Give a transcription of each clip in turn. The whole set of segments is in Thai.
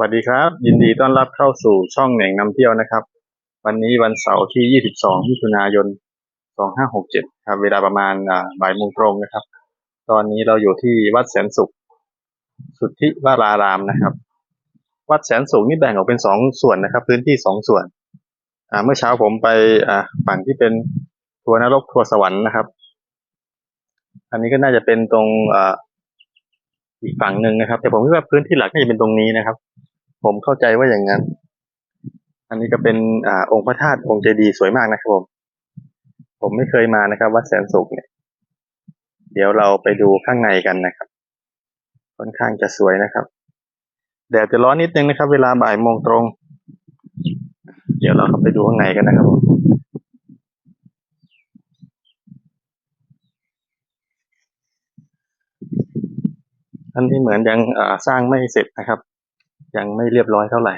วัสดีครับ ยินดีต้อนรับเข้าสู่ช่องเหน่งนำเที่ยวนะครับ วันนี้วันเสาร์ที่ 22มิถุนายน 2567 ครับ เวลาประมาณบ่ายโมงตรงนะครับ ตอนนี้เราอยู่ที่วัดแสนสุข สุทธิวารารามนะครับ วัดแสนสุขนี่แบ่งออกเป็นสองส่วนนะครับ พื้นที่สองส่วนเมื่อเช้าผมไปฝั่งที่เป็นทัวร์นรกทัวร์สวรรค์นะครับ อันนี้ก็น่าจะเป็นตรงอีกฝั่งหนึ่งนะครับ แต่ผมคิดว่าพื้นที่หลักน่าจะเป็นตรงนี้นะครับ ผมเข้าใจว่าอย่างนั้น อันนี้ก็เป็นอ่าองค์พระธาตุองค์เจดีย์สวยมากนะครับผม ผมไม่เคยมานะครับ วัดแสนสุขเนี่ย เดี๋ยวเราไปดูข้างในกันนะครับ ค่อนข้างจะสวยนะครับแดดจะร้อนนิดนึงนะครับ เวลาบ่ายโมงตรง เดี๋ยวเราเข้าไปดูข้างในกันนะครับผมอันนี้เหมือนยังสร้างไม่เสร็จนะครับ ยังไม่เรียบร้อยเท่าไหร่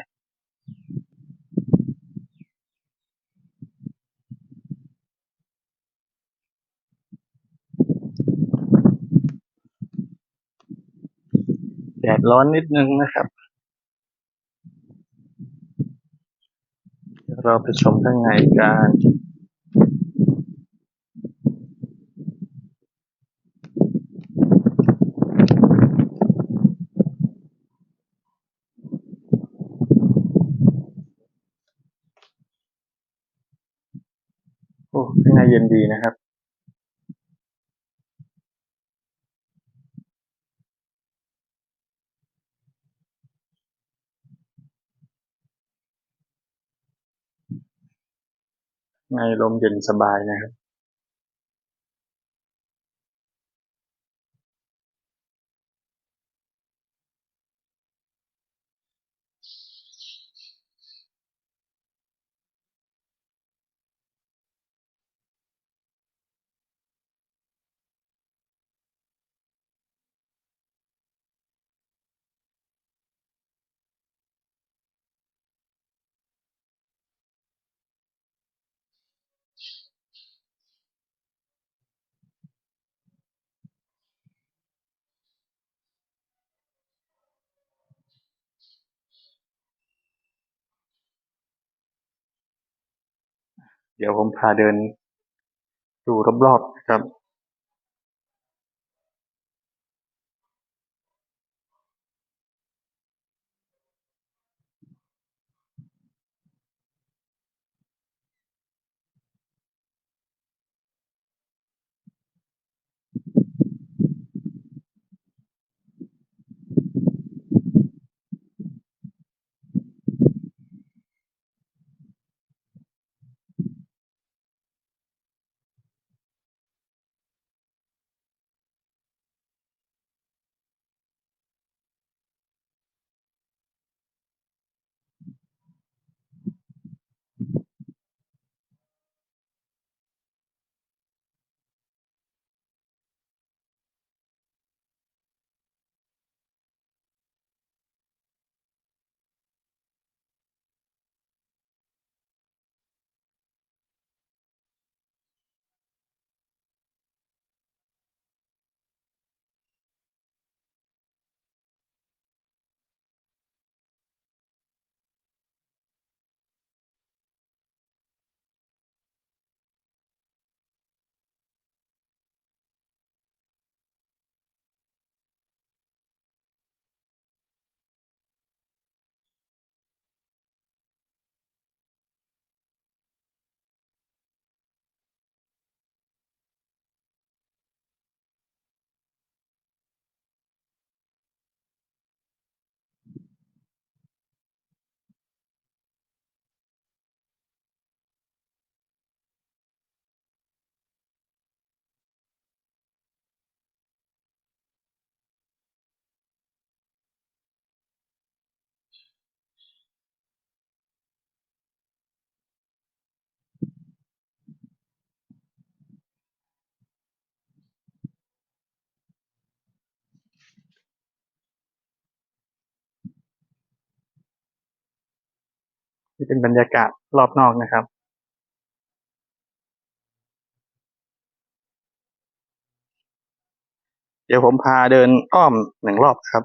แดดร้อนนิดนึงนะครับ เราไปชมข้างในกัน โอ้ข้างในเย็นดีนะครับ ในลมเย็นสบายนะครับ เดี๋ยวผมพาเดินดูรอบๆนะครับ นี่เป็นบรรยากาศรอบนอกนะครับ เดี๋ยวผมพาเดินอ้อมหนึ่งรอบครับ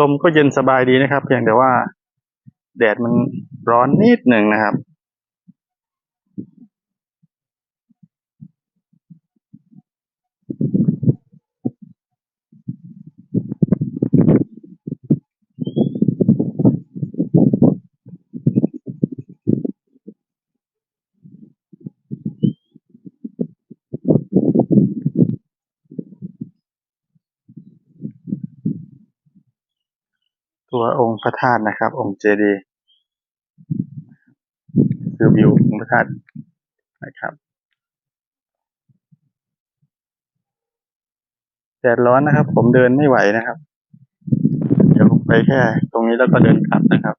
ลมก็เย็นสบายดีนะครับ เพียงแต่ว่า แดดมันร้อนนิดหนึ่งนะครับ ตัวองค์พระธาตุนะครับ องค์เจดีย์คือวิวองค์พระธาตุนะครับแดดร้อนนะครับ ผมเดินไม่ไหวนะครับ เดี๋ยวผมไปแค่ ตรงนี้แล้วก็เดินกลับนะครับ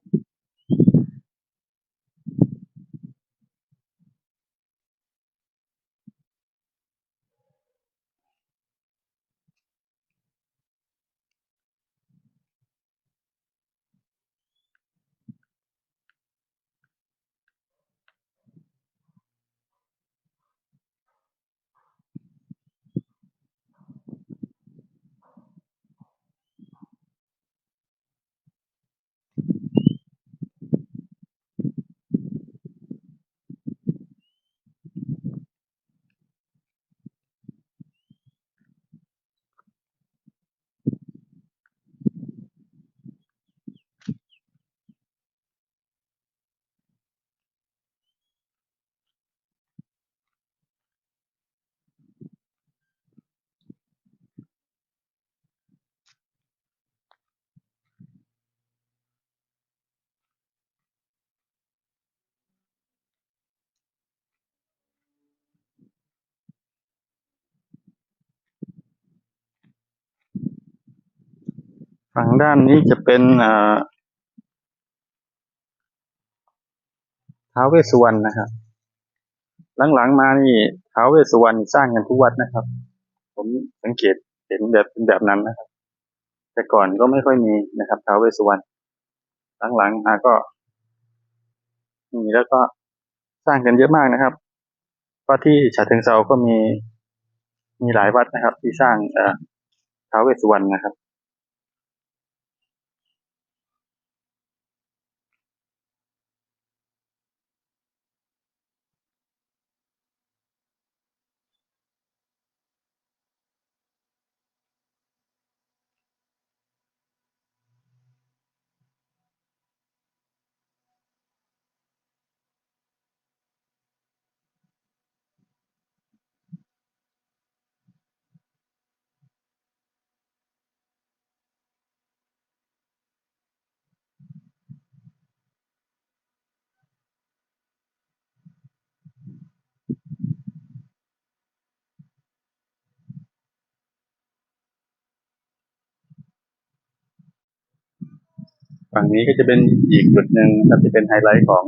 ฝั่งด้านนี้จะเป็นเท้าวเวสสุวรรณนะครับ หลังๆมานี่ท้าวเวสสุวรรณสร้างกันทุกวัดนะครับ ผมสังเกตเห็นแบบเป็นแบบนั้นนะครับ แต่ก่อนก็ไม่ค่อยมีนะครับท้าวเวสสุวรรณหลังๆมาก็มีแล้วก็สร้างกันเยอะมากนะครับว่าที่ฉะเชิงเซาก็มีมีหลายวัดนะครับ ที่สร้างเท้าวเวสสุวรรณนะครับ ฝั่งนี้ก็จะเป็นอีกจุดหนึ่งนะครับที่เป็นไฮไลท์ของ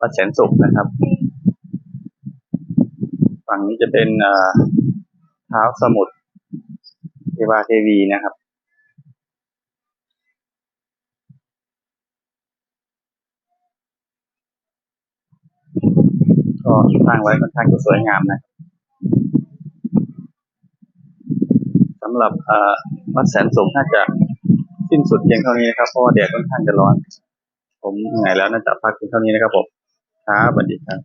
วัดแสนสุขนะครับ ฝั่งนี้จะเป็นเท้าสมุทรเทวาเทวีนะครับก็สร้างไว้ค่อนข้างจะสวยงามนะสำหรับวัดแสนสุขน่าจะ สิ้นสุดเพียงเท่านี้นะครับเพราะว่าแดดค่อนข้างจะร้อน ผมเหนื่อยแล้วน่าจะพักเพียงเท่านี้นะครับผมครับสวัสดีครับ